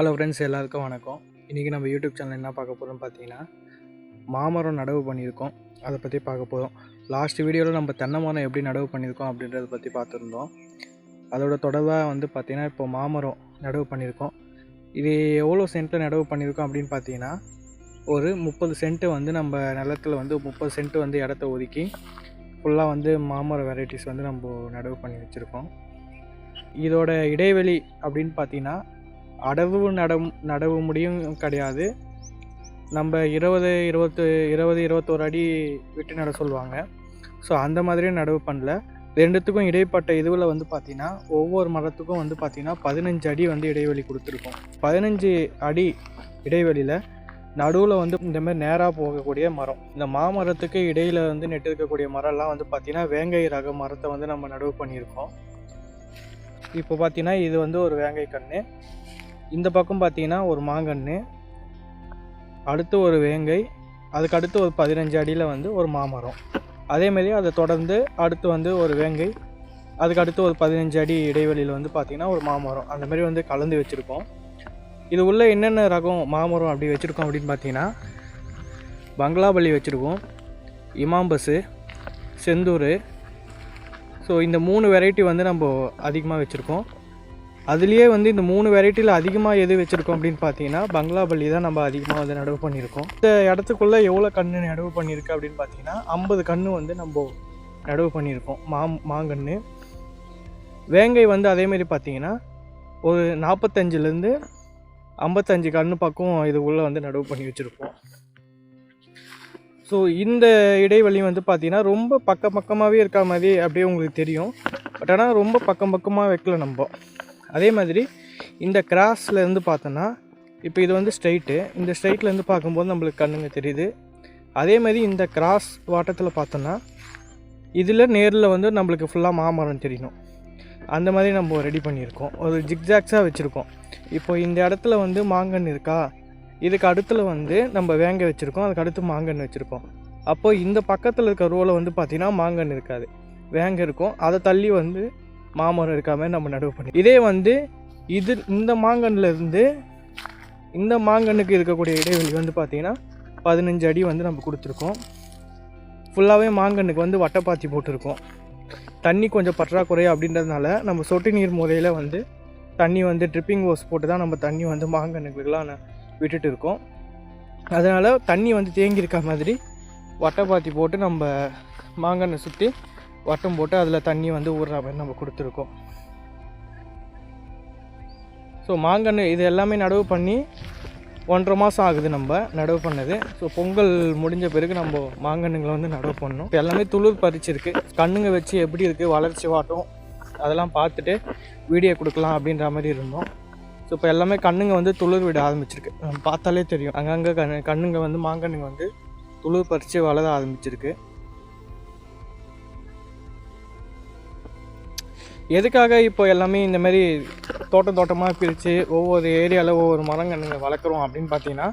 Hello friends எல்லாருக்கும் வணக்கம். இன்றைக்கி நம்ம யூடியூப் சேனல் என்ன பார்க்க போகிறோம்னு பார்த்தீங்கன்னா மாமரம் நடவு பண்ணியிருக்கோம். அதை பற்றி பார்க்க போகிறோம் லாஸ்ட் வீடியோவில் நம்ம தென்னை மரம் எப்படி நடவு பண்ணியிருக்கோம் அப்படின்றத பற்றி பார்த்துருந்தோம். அதோட தொடர்பாக வந்து பார்த்திங்கன்னா இப்போ மாமரம் நடவு பண்ணியிருக்கோம். இது எவ்வளோ சென்ட்டில் நடவு பண்ணியிருக்கோம் அப்படின்னு பார்த்தீங்கன்னா ஒரு முப்பது சென்ட்டு வந்து நம்ம நிலத்தில் வந்து முப்பது சென்ட்டு வந்து இடத்த ஒதுக்கி ஃபுல்லாக வந்து மாமரம் வெரைட்டிஸ் வந்து நம்ம நடவு பண்ணி வச்சுருக்கோம். இதோட இடைவெளி அப்படின்னு பார்த்தீங்கன்னா அடவு நடவு நடவு முடியும் கிடையாது. நம்ம இருபது இருபத்து இருபது இருபத்தோரு அடி விட்டு நட சொல்லுவாங்க. ஸோ அந்த மாதிரியும் நடவு பண்ணல. ரெண்டுத்துக்கும் இடைப்பட்ட இதுவில் வந்து பார்த்திங்கன்னா ஒவ்வொரு மரத்துக்கும் வந்து பார்த்திங்கன்னா பதினஞ்சு அடி வந்து இடைவெளி கொடுத்துருக்கோம். பதினஞ்சு அடி இடைவெளியில் நடுவில் வந்து இந்த மாதிரி நேராக போகக்கூடிய மரம். இந்த மாமரத்துக்கு இடையில் வந்து நெட்டு இருக்கக்கூடிய மரம்லாம் வந்து பார்த்திங்கன்னா வேங்கை ரக மரத்தை வந்து நம்ம நடவு பண்ணியிருக்கோம். இப்போ பார்த்திங்கன்னா இது வந்து ஒரு வேங்கை கன்று. இந்த பக்கம் பார்த்தீங்கன்னா ஒரு மாங்கன்று அடுத்து ஒரு வேங்கை அதுக்கு அடுத்து ஒரு பதினஞ்சு அடியில் வந்து ஒரு மாமரம். அதேமாரி அதை தொடர்ந்து அடுத்து வந்து ஒரு வேங்கை அதுக்கு அடுத்து ஒரு பதினஞ்சு அடி இடைவெளியில் வந்து பார்த்திங்கன்னா ஒரு மாமரம். அந்த மாதிரி வந்து கலந்து வச்சுருக்கோம். இது உள்ள என்னென்ன ரகம் மாமரம் அப்படி வச்சுருக்கோம் அப்படின்னு பார்த்தீங்கன்னா பங்களாபள்ளி வச்சுருக்கோம் இமாம்பஸு செந்தூர் ஸோ இந்த மூணு வெரைட்டி வந்து நம்ம அதிகமாக வச்சுருக்கோம். அதுலேயே வந்து இந்த மூணு வெரைட்டியில் அதிகமாக எது வச்சுருக்கோம் அப்படின்னு பார்த்தீங்கன்னா பங்களாபள்ளி தான் நம்ம அதிகமாக வந்து நடவு பண்ணியிருக்கோம். இந்த இடத்துக்குள்ளே எவ்வளோ கன்று நடவு பண்ணியிருக்கு அப்படின்னு பார்த்தீங்கன்னா ஐம்பது கன்று வந்து நம்ம நடவு பண்ணியிருக்கோம். மா மாங்கன்று வேங்கை வந்து அதேமாரி பார்த்தீங்கன்னா ஒரு நாற்பத்தஞ்சிலேருந்து ஐம்பத்தஞ்சு கன்று பக்கம் இது உள்ளே வந்து நடவு பண்ணி வச்சுருக்கோம் ஸோ இந்த இடைவெளி வந்து பார்த்திங்கன்னா ரொம்ப பக்க பக்கமாகவே இருக்க மாதிரி அப்படியே உங்களுக்கு தெரியும். பட் ஆனால் ரொம்ப பக்கம் பக்கமாக வைக்கல நம்ம. அதே மாதிரி இந்த கிராஸ்லேருந்து பார்த்தோன்னா இப்போ இது வந்து ஸ்ட்ரைட்டு இந்த ஸ்ட்ரைட்லேருந்து பார்க்கும்போது நம்மளுக்கு கண்ணுங்க தெரியுது. அதே மாதிரி இந்த கிராஸ் வாட்டத்தில் பார்த்தோன்னா இதில் நேரில் வந்து நம்மளுக்கு ஃபுல்லாக மாமரம் தெரியணும். அந்த மாதிரி நம்ம ரெடி பண்ணியிருக்கோம். ஒரு ஜிக்ஜாக்ஸாக வச்சுருக்கோம். இப்போ இந்த இடத்துல வந்து மாங்கன்று இருக்கா? இதுக்கு அடுத்தில் வந்து நம்ம வேங்க வச்சுருக்கோம். அதுக்கு அடுத்து மாங்கன்று வச்சுருக்கோம். அப்போது இந்த பக்கத்தில் இருக்க ரோவில் வந்து பார்த்திங்கன்னா மாங்கன்று இருக்காது. வேங்க இருக்கும். அதை தள்ளி வந்து மாமரம் இருக்கா மாதிரி நம்ம நடவு பண்ணி இதே வந்து இது இந்த மாங்கன்ல இருந்து இந்த மாங்கன்னுக்கு இருக்கக்கூடிய இடைவெளி வந்து பார்த்திங்கன்னா பதினஞ்சு அடி வந்து நம்ம கொடுத்துருக்கோம். ஃபுல்லாகவே மாங்கன்னுக்கு வந்து வட்டைப்பாத்தி போட்டிருக்கோம். தண்ணி கொஞ்சம் பற்றாக்குறை அப்படின்றதுனால நம்ம சொட்டு நீர் முறையில் வந்து தண்ணி வந்து ட்ரிப்பிங் ஓஸ் போட்டு தான் நம்ம தண்ணி வந்து மாங்கன்னுக்குலாம் விட்டுட்டு இருக்கோம். அதனால் தண்ணி வந்து தேங்கியிருக்க மாதிரி வட்டைப்பாத்தி போட்டு நம்ம மாங்கன்னை சுற்றி வட்டம் போட்டு அதில் தண்ணி வந்து ஊறுற மாதிரி நம்ம கொடுத்துருக்கோம். ஸோ மாங்கன்று இது எல்லாமே நடவு பண்ணி ஒன்றரை மாதம் ஆகுது நம்ம நடவு பண்ணது. ஸோ பொங்கல் முடிஞ்ச பிறகு நம்ம மாங்கன்னுங்களை வந்து நடவு பண்ணோம் இப்போ எல்லாமே துளிர் பறிச்சிருக்கு. கண்ணுங்க வச்சு எப்படி இருக்குது வளர்ச்சி வாட்டம் அதெல்லாம் பார்த்துட்டு வீடியோ கொடுக்கலாம் அப்படின்ற மாதிரி இருந்தோம். ஸோ இப்போ எல்லாமே கண்ணுங்க வந்து துளிர் விட ஆரம்பிச்சிருக்கு. நம்ம பார்த்தாலே தெரியும். அங்கங்கே கண்ணு கண்ணுங்க வந்து மாங்கன்னுங்க வந்து துளிர் பறித்து வளர ஆரம்பிச்சிருக்கு. எதுக்காக இப்போ எல்லாமே இந்த மாதிரி தோட்டம் தோட்டமாக பிரித்து ஒவ்வொரு ஏரியாவில் ஒவ்வொரு மரங்கன்னுங்க வளர்க்குறோம் அப்படின்னு பார்த்தீங்கன்னா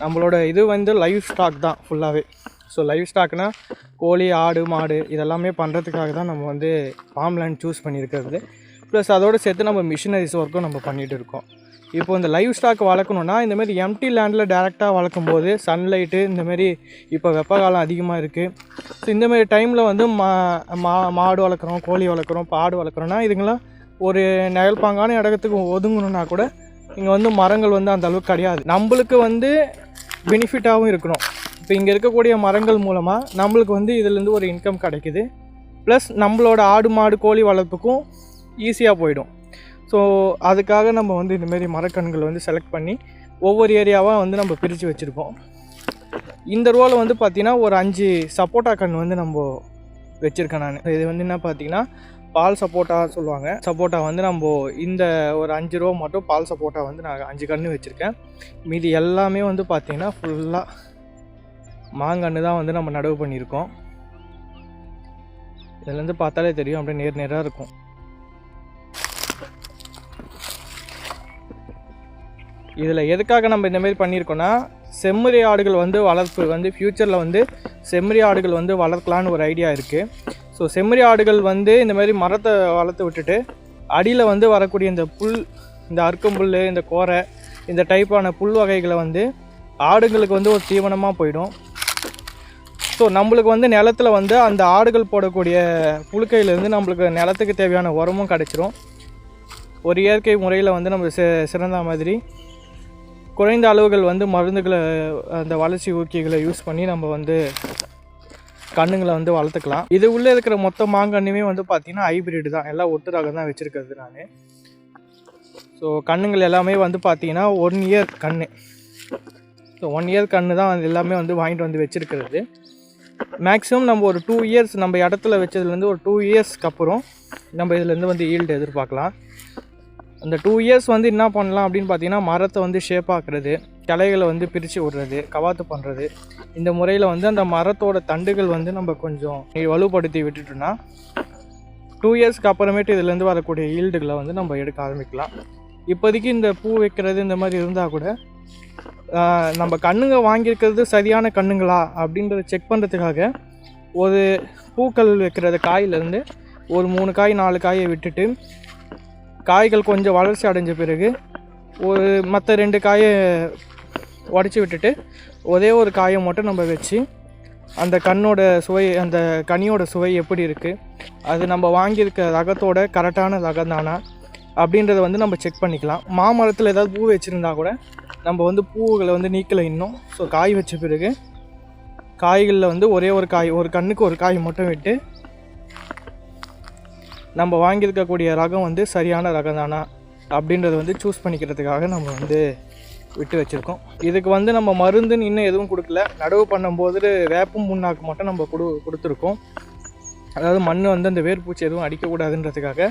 நம்மளோட இது வந்து லைவ் ஸ்டாக் தான் ஃபுல்லாகவே ஸோ லைவ் ஸ்டாக்னா கோழி ஆடு மாடு இதெல்லாமே பண்ணுறதுக்காக தான் நம்ம வந்து ஃபார்ம் லேண்ட் சூஸ் பண்ணியிருக்கிறது. ப்ளஸ் அதோடு சேர்த்து நம்ம மிஷினரிஸ் ஒர்க்கும் நம்ம பண்ணிகிட்டு இருக்கோம். இப்போ இந்த லைவ் ஸ்டாக் வளர்க்கணுன்னா இந்தமாரி எம்டி லேண்டில் டேரெக்டாக வளர்க்கும் போது சன்லைட்டு இந்தமாரி இப்போ வெப்ப காலம் அதிகமாக இருக்குது ஸோ இந்தமாரி டைமில் வந்து மா மா மாடு வளர்க்குறோம் கோழி வளர்க்குறோம் பாடு வளர்க்குறோன்னா இதுங்களாம் ஒரு நிழல்பாங்கான இடத்துக்கு ஒதுங்கணுன்னா கூட இங்கே வந்து மரங்கள் வந்து அந்த அளவுக்கு கிடையாது. நம்மளுக்கு வந்து பெனிஃபிட்டாகவும் இருக்கணும். இப்போ இங்கே இருக்கக்கூடிய மரங்கள் மூலமாக நம்மளுக்கு வந்து இதுலேருந்து ஒரு இன்கம் கிடைக்குது. ப்ளஸ் நம்மளோட ஆடு மாடு கோழி வளர்ப்புக்கும் ஈஸியாக போயிடும். ஸோ அதுக்காக நம்ம வந்து இந்தமாரி மரக்கண்கள் வந்து செலக்ட் பண்ணி ஒவ்வொரு ஏரியாவாக வந்து நம்ம பிரித்து வச்சுருக்கோம் இந்த ரோவில் வந்து பார்த்திங்கன்னா ஒரு அஞ்சு சப்போட்டா கன்று வந்து நம்ம வச்சுருக்கேன் நான். இது வந்து என்ன பார்த்தீங்கன்னா பால் சப்போட்டா சொல்லுவாங்க. சப்போட்டா வந்து நம்ம இந்த ஒரு அஞ்சு ரூபா மட்டும் பால் சப்போட்டா வந்து நான் அஞ்சு கன்று வச்சுருக்கேன். மீதி எல்லாமே வந்து பார்த்திங்கன்னா ஃபுல்லாக மாங்கன்று தான் வந்து நம்ம நடவு பண்ணியிருக்கோம். இதுலேருந்து பார்த்தாலே தெரியும் அப்படியே நேர் நேராக இருக்கும். இதில் எதுக்காக நம்ம இந்தமாரி பண்ணியிருக்கோன்னா செம்மறி ஆடுகள் வந்து வளர்ப்பு வந்து ஃப்யூச்சரில் வந்து செம்மறி ஆடுகள் வந்து வளர்க்கலான்னு ஒரு ஐடியா இருக்குது ஸோ செம்மறி ஆடுகள் வந்து இந்தமாரி மரத்தை வளர்த்து விட்டுட்டு அடியில் வந்து வரக்கூடிய இந்த புல் இந்த அருக்கம்புல் இந்த கோரை இந்த டைப்பான புல் வகைகளை வந்து ஆடுங்களுக்கு வந்து ஒரு தீவனமாக போயிடும். ஸோ நம்மளுக்கு வந்து நிலத்துல வந்து அந்த ஆடுகள் போடக்கூடிய புழுக்கையிலேருந்து நம்மளுக்கு நிலத்துக்கு தேவையான உரமும் கிடச்சிரும். ஒரு இயற்கை முறையில் வந்து நம்ம சிறந்த மாதிரி குறைந்த அளவுகள் வந்து மருந்துகளை அந்த வளர்ச்சி ஊக்கிகளை யூஸ் பண்ணி நம்ம வந்து கண்ணுங்களை வந்து வளர்த்துக்கலாம். இது உள்ளே இருக்கிற மொத்த மாங்கன்னுமே வந்து பார்த்திங்கன்னா ஹைபிரிட் தான். எல்லாம் ஒட்டு ரகம் தான் வச்சுருக்கிறது நான். ஸோ கண்ணுங்கள் எல்லாமே வந்து பார்த்திங்கன்னா ஒன் இயர் கண்ணு. ஸோ ஒன் இயர் கண்ணு தான் அது எல்லாமே வந்து வாங்கிட்டு வந்து வச்சுருக்கிறது. மேக்ஸிமம் நம்ம ஒரு டூ இயர்ஸ் நம்ம இடத்துல வச்சதுலேருந்து ஒரு டூ இயர்ஸ்க்கு அப்புறம் நம்ம இதுலேருந்து வந்து ஈல்டு எதிர்பார்க்கலாம். அந்த டூ இயர்ஸ் வந்து என்ன பண்ணலாம் அப்படின்னு பார்த்தீங்கன்னா மரத்தை வந்து ஷேப் ஆக்குறது கிளைகளை வந்து பிரித்து விடுறது கவாத்து பண்ணுறது இந்த முறையில் வந்து அந்த மரத்தோட தண்டுகள் வந்து நம்ம கொஞ்சம் வலுப்படுத்தி விட்டுட்டோம்னா டூ இயர்ஸ்க்கு அப்புறமேட்டு இதுலேருந்து வரக்கூடிய ஈல்டுகளை வந்து நம்ம எடுக்க ஆரம்பிக்கலாம். இப்போதைக்கு இந்த பூ வைக்கிறது இந்த மாதிரி இருந்தால் கூட நம்ம கண்ணுங்க வாங்கியிருக்கிறது சரியான கண்ணுங்களா அப்படின்றத செக் பண்ணுறதுக்காக ஒரு பூக்கள் வைக்கிறது காயிலேருந்து ஒரு மூணு காய் நாலு காயை விட்டுட்டு காய்கள் கொஞ்சம் வளர்ச்சி அடைஞ்ச பிறகு ஒரு மற்ற ரெண்டு காயை உடச்சி விட்டுட்டு ஒரே ஒரு காயை மட்டும் நம்ம வச்சு அந்த கண்ணோட சுவை அந்த கனியோட சுவை எப்படி இருக்குது அது நம்ம வாங்கியிருக்க ரகத்தோட கரெக்டான ரகம் தானா அப்படின்றத வந்து நம்ம செக் பண்ணிக்கலாம். மாமரத்தில் ஏதாவது பூ வச்சுருந்தா கூட நம்ம வந்து பூவுகளை வந்து நீக்கலை இன்னும். ஸோ காய் வச்ச பிறகு காய்களில் வந்து ஒரே ஒரு காய் ஒரு கண்ணுக்கு ஒரு காய் மட்டும் விட்டு நம்ம வாங்கியிருக்கக்கூடிய ரகம் வந்து சரியான ரகம் தானா அப்படின்றத வந்து சூஸ் பண்ணிக்கிறதுக்காக நம்ம வந்து விட்டு வச்சுருக்கோம். இதுக்கு வந்து நம்ம மருந்துன்னு இன்னும் எதுவும் கொடுக்கல. நடவு பண்ணும்போது வேப்பம் புண்ணாக்கு மட்டும் நம்ம கொடு கொடுத்துருக்கோம். அதாவது மண் வந்து அந்த வேர்பூச்சி எதுவும் அடிக்கக்கூடாதுன்றதுக்காக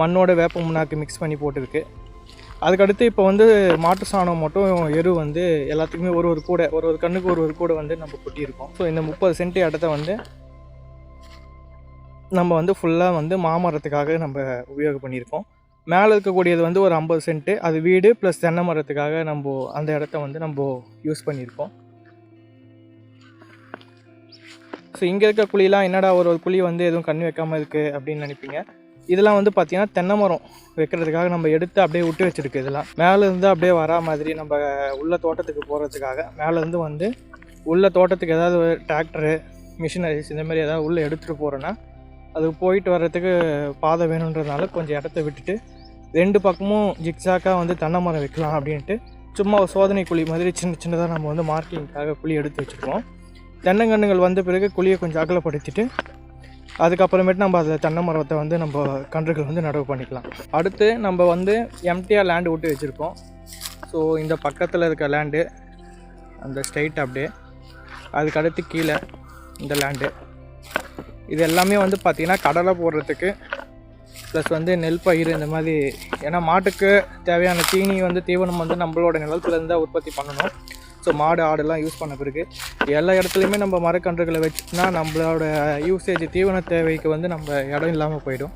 மண்ணோட வேப்ப புண்ணாக்கு மிக்ஸ் பண்ணி போட்டிருக்கு. அதுக்கடுத்து இப்போ வந்து மாட்டு சாணம் மட்டும் எரு வந்து எல்லாத்துக்குமே ஒரு ஒரு கூடை ஒரு ஒரு கண்ணுக்கு ஒரு ஒரு கூடை வந்து நம்ம கொட்டியிருக்கோம். ஸோ இந்த முப்பது சென்ட் இடத்த வந்து நம்ம வந்து ஃபுல்லாக வந்து மாமரத்துக்காக நம்ம உபயோகம் பண்ணியிருக்கோம். மேலே இருக்கக்கூடியது வந்து ஒரு ஐம்பது சென்ட்டு. அது வீடு ப்ளஸ் தென்னை மரத்துக்காக நம்ம அந்த இடத்த வந்து நம்ம யூஸ் பண்ணியிருக்கோம். ஸோ இங்கே இருக்க குழிலாம் என்னடா ஒரு ஒரு குழி வந்து எதுவும் கண்ணு வைக்காமல் இருக்குது அப்படின்னு நினைப்பீங்க. இதெல்லாம் வந்து பார்த்திங்கன்னா தென்னை மரம் வைக்கிறதுக்காக நம்ம எடுத்து அப்படியே விட்டு வச்சுருக்கு இதெல்லாம். மேலேருந்து அப்படியே வரா மாதிரி நம்ம உள்ள தோட்டத்துக்கு போகிறதுக்காக மேலேருந்து வந்து உள்ள தோட்டத்துக்கு ஏதாவது டிராக்டரு மிஷினரிஸ் இந்த மாதிரி ஏதாவது உள்ளே எடுத்துகிட்டு போகிறோன்னா அது போயிட்டு வர்றதுக்கு பாதை வேணுன்றதுனால கொஞ்சம் இடத்த விட்டுட்டு ரெண்டு பக்கமும் ஜிக்ஸாக்காக வந்து தென்னை மரம் வைக்கலாம் அப்படின்ட்டு சும்மா ஒரு சோதனை குழி மாதிரி சின்ன சின்னதாக நம்ம வந்து மார்க்கிங்காக குழி எடுத்து வச்சுருக்கோம் தென்னங்கன்றுகள் வந்த பிறகு குழியை கொஞ்சம் அகலப்படுத்திட்டு அதுக்கப்புறமேட்டு நம்ம அதில் தென்னை மரத்தை வந்து நம்ம கன்றுகள் வந்து நடவு பண்ணிக்கலாம். அடுத்து நம்ம வந்து எம்டிஆர் லேண்டு விட்டு வச்சுருக்கோம். ஸோ இந்த பக்கத்தில் இருக்க லேண்டு அந்த ஸ்ட்ரைட் அப்படியே அதுக்கு அடுத்து கீழே இந்த லேண்டு இது எல்லாமே வந்து பார்த்திங்கன்னா கடலை போடுறதுக்கு ப்ளஸ் வந்து நெல் பயிர் இந்த மாதிரி. ஏன்னா மாட்டுக்கு தேவையான தீனி வந்து தீவனம் வந்து நம்மளோட நிலத்துலேருந்து தான் உற்பத்தி பண்ணணும். ஸோ மாடு ஆடெல்லாம் யூஸ் பண்ண பிறகு எல்லா இடத்துலையுமே நம்ம மரக்கன்றுகளை வச்சுட்டோம்னா நம்மளோட யூசேஜ் தீவன தேவைக்கு வந்து நம்ம இடம் இல்லாமல் போயிடும்.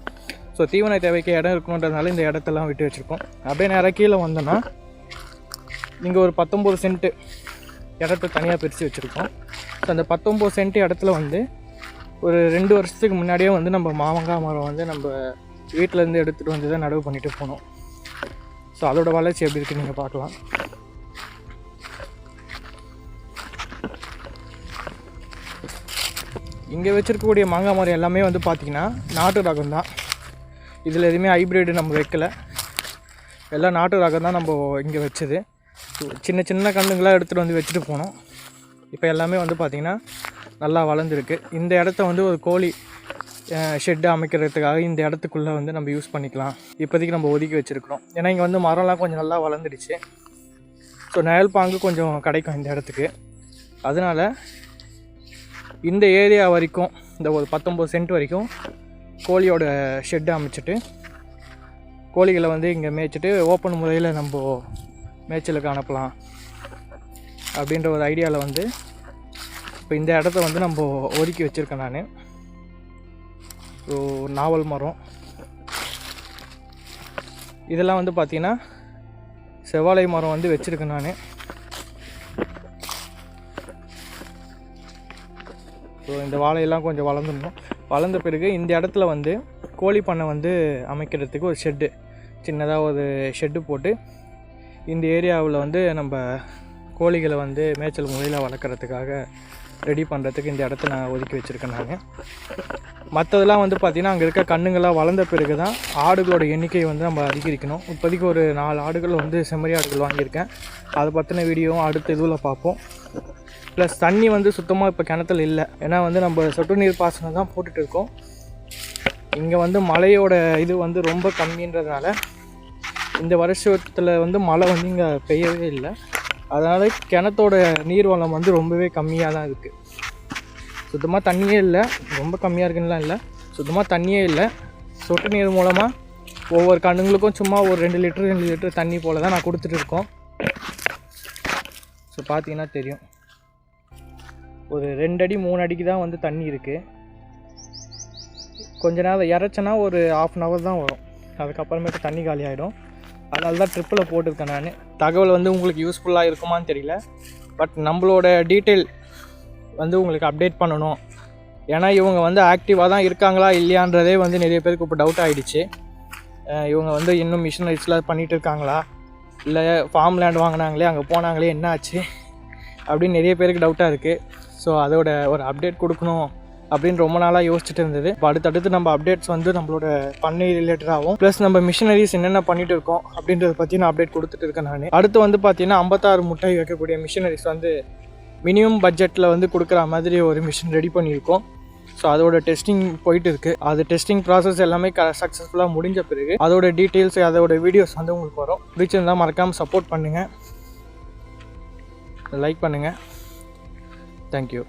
ஸோ தீவன தேவைக்கு இடம் இருக்கணுன்றதுனால இந்த இடத்தெல்லாம் விட்டு வச்சுருக்கோம். அப்படியே நேராக கீழே வந்தோன்னா இங்கே ஒரு பத்தொம்போது சென்ட்டு இடத்த தனியாக பிரித்து வச்சுருக்கோம். ஸோ அந்த பத்தொம்போது சென்ட் இடத்துல வந்து ஒரு ரெண்டு வருஷத்துக்கு முன்னாடியே வந்து நம்ம மாமங்காய் மரம் வந்து நம்ம வீட்டிலேருந்து எடுத்துகிட்டு வந்து தான் நடவு பண்ணிட்டு போனோம். ஸோ அதோட வளர்ச்சி எப்படி இருக்குன்னு நீங்கள் பார்க்கலாம். இங்கே வச்சுருக்கக்கூடிய மாங்காய் மரம் எல்லாமே வந்து பார்த்திங்கன்னா நாட்டு ரகம் தான். இதில் எதுவுமே ஹைப்ரிட் நம்ம வைக்கல. எல்லாம் நாட்டு ரகம் தான் நம்ம இங்கே வச்சது. சின்ன சின்ன கண்ணுங்களாக எடுத்துகிட்டு வந்து வச்சுட்டு போனோம். இப்போ எல்லாமே வந்து பார்த்திங்கன்னா நல்லா வளர்ந்துருக்கு. இந்த இடத்த வந்து ஒரு கோழி ஷெட்டு அமைக்கிறதுக்காக இந்த இடத்துக்குள்ளே வந்து நம்ம யூஸ் பண்ணிக்கலாம். இப்போதைக்கு நம்ம ஒதுக்கி வச்சுருக்கிறோம். ஏன்னா இங்கே வந்து மரம்லாம் கொஞ்சம் நல்லா வளர்ந்துடுச்சு. ஸோ நயல் பாங்கு கொஞ்சம் கிடைக்கும் இந்த இடத்துக்கு. அதனால் இந்த ஏரியா வரைக்கும் இந்த ஒரு பத்தொம்பது சென்ட் வரைக்கும் கோழியோட ஷெட்டு அமைச்சிட்டு கோழிகளை வந்து இங்கே மேய்ச்சிட்டு ஓப்பன் முறையில் நம்ம மேய்ச்சலுக்கு அனுப்பலாம். அப்படின்ற ஒரு ஐடியாவில் வந்து இப்போ இந்த இடத்த வந்து நம்ம ஒதுக்கி வச்சுருக்கேன் நான். ஸோ நாவல் மரம். இதெல்லாம் வந்து பார்த்திங்கன்னா செவ்வாழை மரம் வந்து வச்சுருக்கேன் நான். ஸோ இந்த வாழையெல்லாம் கொஞ்சம் வளர்ந்துடணும். வளர்ந்த பிறகு இந்த இடத்துல வந்து கோழி பண்ணை வந்து அமைக்கிறதுக்கு ஒரு ஷெட்டு சின்னதாக ஒரு ஷெட்டு போட்டு இந்த ஏரியாவில் வந்து நம்ம கோழிகளை வந்து மேய்ச்சல் முறையில் வளர்க்குறதுக்காக ரெடி பண்ணுறதுக்கு இந்த இடத்த நான் ஒதுக்கி வச்சுருக்கேன் நான். மற்றதெல்லாம் வந்து பார்த்திங்கன்னா அங்கே இருக்க கண்ணுங்கள்லாம் வளர்ந்த பிறகு தான் ஆடுகளோட எண்ணிக்கை வந்து நம்ம அதிகரிக்கணும். இப்போதைக்கு ஒரு நாலு ஆடுகள் வந்து செம்மறி ஆடுகள் வாங்கியிருக்கேன். அதை பற்றின வீடியோவும் அடுத்த இதுவில் பார்ப்போம். ப்ளஸ் தண்ணி வந்து சுத்தமாக இப்போ கிணத்துல இல்லை. ஏன்னா வந்து நம்ம சொட்டு நீர் பாசனம் தான் போட்டுட்டு இருக்கோம். இங்கே வந்து மழையோட இது வந்து ரொம்ப கம்மின்றதுனால இந்த வருஷத்தில் வந்து மழை வந்து இங்கே பெய்யவே இல்லை. அதனால் கிணத்தோட நீர் வளம் வந்து ரொம்பவே கம்மியாக தான் இருக்குது சுத்தமாக தண்ணியே இல்லை. ரொம்ப கம்மியாக இருக்குன்னுலாம் இல்லை. சுத்தமாக தண்ணியே இல்லை. சொட்டு நீர் மூலமாக ஒவ்வொரு கண்ணுங்களுக்கும் சும்மா ஒரு ரெண்டு லிட்டர் ரெண்டு லிட்டர் தண்ணி போல் தான் நான் கொடுத்துட்டு இருக்கோம். ஸோ பார்த்தீங்கன்னா தெரியும். ஒரு ரெண்டு அடி மூணு அடிக்கு தான் வந்து தண்ணி இருக்குது கொஞ்ச நேரம் இறச்சனா ஒரு ஆஃப் அன் ஹவர் தான் வரும். அதுக்கப்புறமேட்டு தண்ணி காலி ஆகிடும் அதனால தான் ட்ரிப்பில் போட்டிருக்கேன் நான். தகவல் வந்து உங்களுக்கு யூஸ்ஃபுல்லாக இருக்குமான்னு தெரியல. பட் நம்மளோட டீட்டெயில் வந்து உங்களுக்கு அப்டேட் பண்ணணும். ஏன்னா இவங்க வந்து ஆக்டிவாக தான் இருக்காங்களா இல்லையான்றதே வந்து நிறைய பேருக்கு இப்போ டவுட் ஆகிடுச்சு இவங்க வந்து இன்னும் மிஷினரிஸ்லாம் பண்ணிகிட்டு இருக்காங்களா? இல்லை ஃபார்ம் லேண்ட் வாங்கினாங்களே அங்கே போனாங்களே என்ன ஆச்சு அப்படின்னு நிறைய பேருக்கு டவுட்டாக இருக்குது ஸோ அதோட ஒரு அப்டேட் கொடுக்கணும். அப்படின்னு ரொம்ப நாளாக யோசிச்சுட்டு இருந்தது. இப்போ அடுத்தடுத்து நம்ம அப்டேட்ஸ் வந்து நம்மளோட பண்ணை ரிலேட்டடாகவும் ப்ளஸ் நம்ம மிஷினரிஸ் என்னென்ன பண்ணிட்டு இருக்கோம் அப்படின்றத பற்றி நான் அப்டேட் கொடுத்துட்டு இருக்கேன் நான். அடுத்து வந்து பார்த்தீங்கன்னா ஐம்பத்தாறு முட்டை வைக்கக்கூடிய மிஷினரிஸ் வந்து மினிமம் பட்ஜெட்டில் வந்து கொடுக்குற மாதிரி ஒரு மிஷின் ரெடி பண்ணியிருக்கோம். ஸோ அதோட டெஸ்டிங் போயிட்டு இருக்கு. அது டெஸ்டிங் ப்ராசஸ் எல்லாமே க சக்ஸஸ்ஃபுல்லாக முடிஞ்ச பிறகு அதோட டீட்டெயில்ஸ் அதோட வீடியோஸ் வந்து உங்களுக்கு வரும். பிடிச்சிருந்தா மறக்காமல் சப்போர்ட் பண்ணுங்கள் லைக் பண்ணுங்கள் தேங்க்யூ